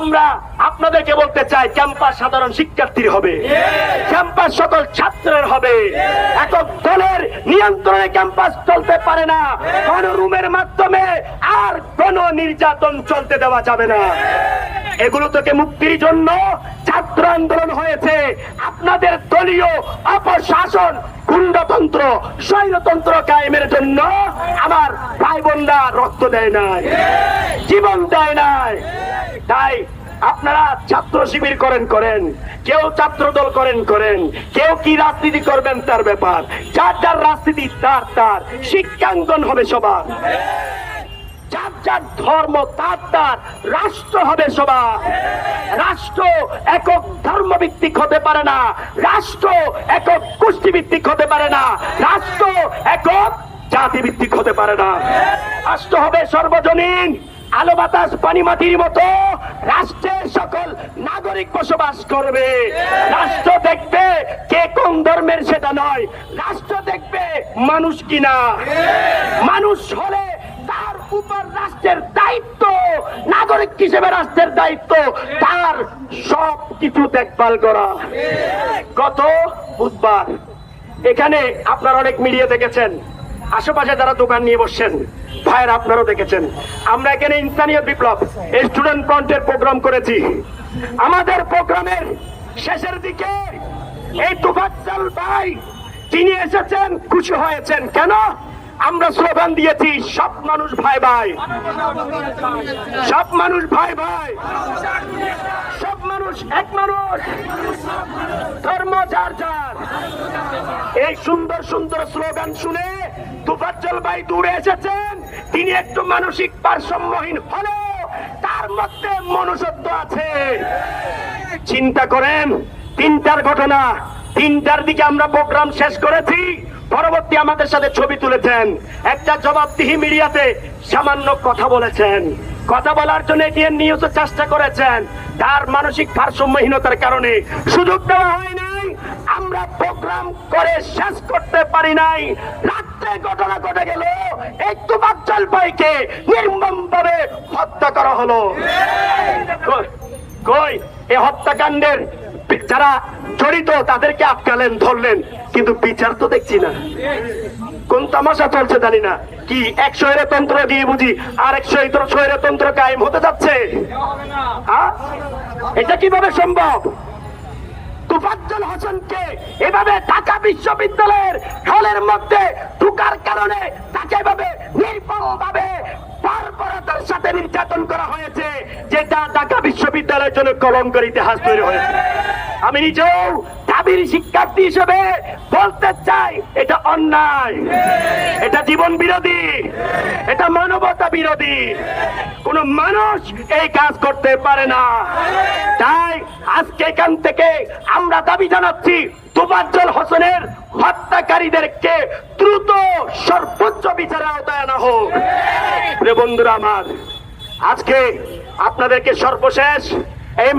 আমরা আপনাদেরকে বলতে চাই ক্যাম্পাস সাধারণ শিক্ষার্থীর হবে। ক্যাম্পাস সকল ছাত্রের হবে। একক দলের নিয়ন্ত্রণে ক্যাম্পাস চলতে পারে না, কোন রুমের মাধ্যমে আর কোন নির্যাতন চলতে দেওয়া যাবে না। এগুলো থেকে মুক্তির জন্য ছাত্র আন্দোলন হয়েছে। আপনাদের দলীয় অপশাসন, গুন্ডতন্ত্র, স্বৈরতন্ত্র কায়েমের জন্য আমার ভাই বোনরা রক্ত দেয় নাই, জীবন দেয় নাই। তাই আপনারা ছাত্র শিবির করেন করেন। কেউ ছাত্র দল করেন করেন। কেউ কি রাজনীতি করবেন তার ব্যাপার। যার যার রাজনীতি, তার তার। শিক্ষাঙ্গন হবে সবার। যার যার ধর্ম, তার তার। রাষ্ট্র হবে সবার। রাষ্ট্র একক ধর্ম ভিত্তিক হতে পারে না। রাষ্ট্র একক গোষ্ঠী ভিত্তিক হতে পারে না। রাষ্ট্র একক জাতি ভিত্তিক হতে পারে না। রাষ্ট্র হবে সর্বজনীন। আলো বাতাস পানি মাটির মতো রাষ্ট্রের সকল নাগরিক বসবাস করবে। রাষ্ট্র দেখবে কে কোন ধর্মের সেটা নয়। রাষ্ট্র দেখবে মানুষ কিনা। মানুষ হলে তার উপর রাষ্ট্রের দায়িত্ব নাগরিক হিসেবে রাষ্ট্রের দায়িত্ব তার সব কিছু দেখভাল করা। গত বুধবার এখানে আপনারা অনেক মিডিয়া দেখেছেন। আশেপাশে যারা দোকান নিয়ে বসছেন, ভাইয়ের আপনারাও দেখেছেন, আমরা এখানে ইনসানিয়ত বিপ্লব স্টুডেন্ট ফ্রন্টের প্রোগ্রাম করেছি। আমাদের প্রোগ্রামের শেষের দিকে এই তুফাজ্জল ভাই, তিনি এসেছেন, খুশি হয়েছেন। কেন? আমরা স্লোগান দিয়েছি, সব মানুষ ভাই ভাই। সব মানুষ ভাই ভাই। সব মানুষ এক মানুষ। ধর্ম যার যার। এই সুন্দর সুন্দর স্লোগান শুনে তুফাজ্জল ভাই দূরে এসেছেন। তিনি একটু মানসিক ভারসাম্যহীন হলেও তার মধ্যে মনুষ্যত্ব আছে। চিন্তা করেন, তিনটার ঘটনা, তিনটার দিকে আমরা প্রোগ্রাম শেষ করেছি। পরবর্তী আমাদের সাথে ছবি তুলেছেন। একটা জবাবদিহি মিডিয়াতে সামান্য কথা বলেছেন। কথা বলার জন্য এটিএন নিউজ চেষ্টা করেছেন। তার মানসিক ভারসাম্যহীনতার কারণে সুযোগ দেওয়া হয় নাই। আমরা প্রোগ্রাম করে শেষ করতে পারি নাই। রাত্রে ঘটনা ঘটে গেল। এই তুবাচ্চল ভাইকে নির্মম ভাবে হত্যা করা হলো। কই- এই হত্যাকাণ্ডের যারা জড়িত, তাদেরকে আটকালেন, ধরলেন। কিন্তু বিচার তো দেখছি না। কোন তামাশা চলছে জানি না। কি? এক স্বৈরতন্ত্র দিয়ে বুঝি আর এক স্বৈরতন্ত্র কায়েম হতে যাচ্ছে। হ্যাঁ? এটা কীভাবে সম্ভব? তুফাজ্জল হোসেনকে এভাবে ঢাকা বিশ্ববিদ্যালয়ের মধ্যে ঢুকার কারণে এভাবে ভাবে সাথে নির্যাতন করা হয়েছে, যেটা ঢাকা বিশ্ববিদ্যালয়ের জন্য কলঙ্কর ইতিহাস তৈরি হয়েছে। আমি নিজেও দাবির শিক্ষার্থী হিসেবে বলতে চাই, এটা অন্যায়। এটা জীবন বিরোধী। এটা মানবতা বিরোধী। কোন মানুষ এই কাজ করতে পারে না। তাই আজকে এখান থেকে আমরা দাবি জানাচ্ছি তুবাজ্জল হোসেনের হত্যাকারীদেরকে দ্রুত সর্বোচ্চ বিচারের আওতায় আনা হোক। বন্ধুরা আমার, আজকে আপনাদেরকে সর্বশেষ এই